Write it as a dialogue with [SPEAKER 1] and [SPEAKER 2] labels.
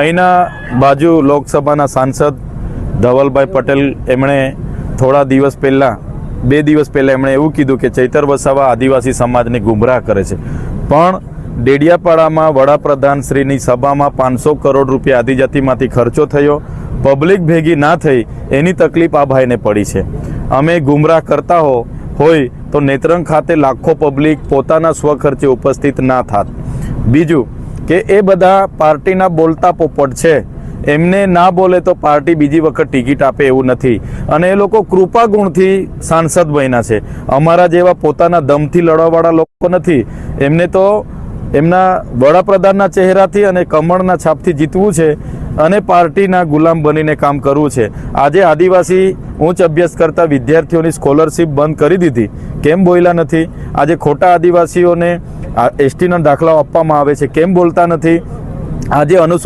[SPEAKER 1] અહીંના બાજુ લોકસભાના સાંસદ ધવલભાઈ પટેલ એમણે થોડા દિવસ પહેલાં, બે દિવસ પહેલાં એમણે એવું કીધું કે ચૈતર વસાવા આદિવાસી સમાજને ગુમરાહ કરે છે. પણ ડેડિયાપાડામાં વડાપ્રધાન શ્રીની સભામાં પાંચસો કરોડ રૂપિયા આદિજાતિમાંથી ખર્ચો થયો. પબ્લિક ભેગી ના થઈ એની તકલીફ આ ભાઈને પડી છે. અમે ગુમરાહ કરતા હો, હોય તો નેત્રંગ ખાતે લાખો પબ્લિક પોતાના સ્વખર્ચે ઉપસ્થિત ના થાત. બીજું કે એ બધા પાર્ટીના બોલતા પોપટ છે. એમને ના બોલે તો પાર્ટી બીજી વખત ટિકિટ આપે એવું નથી. અને એ લોકો કૃપા ગુણથી સાંસદ બન્યા છે. અમારા જેવા પોતાના દમથી લડવાવાળા લોકો નથી. એમને તો એમના વડાપ્રધાનના ચહેરાથી અને કમળના છાપથી જીતવું છે અને પાર્ટીના ગુલામ બનીને કામ કરવું છે. આજે આદિવાસી ઉચ્ચ અભ્યાસ કરતા વિદ્યાર્થીઓની સ્કોલરશિપ બંધ કરી દીધી. કેમ બોલ્યા નથી? આજે ખોટા આદિવાસીઓને એસટીના દાખલાઓ આપવામાં આવે છે. કેમ બોલતા નથી? આજે અનુસૂચિત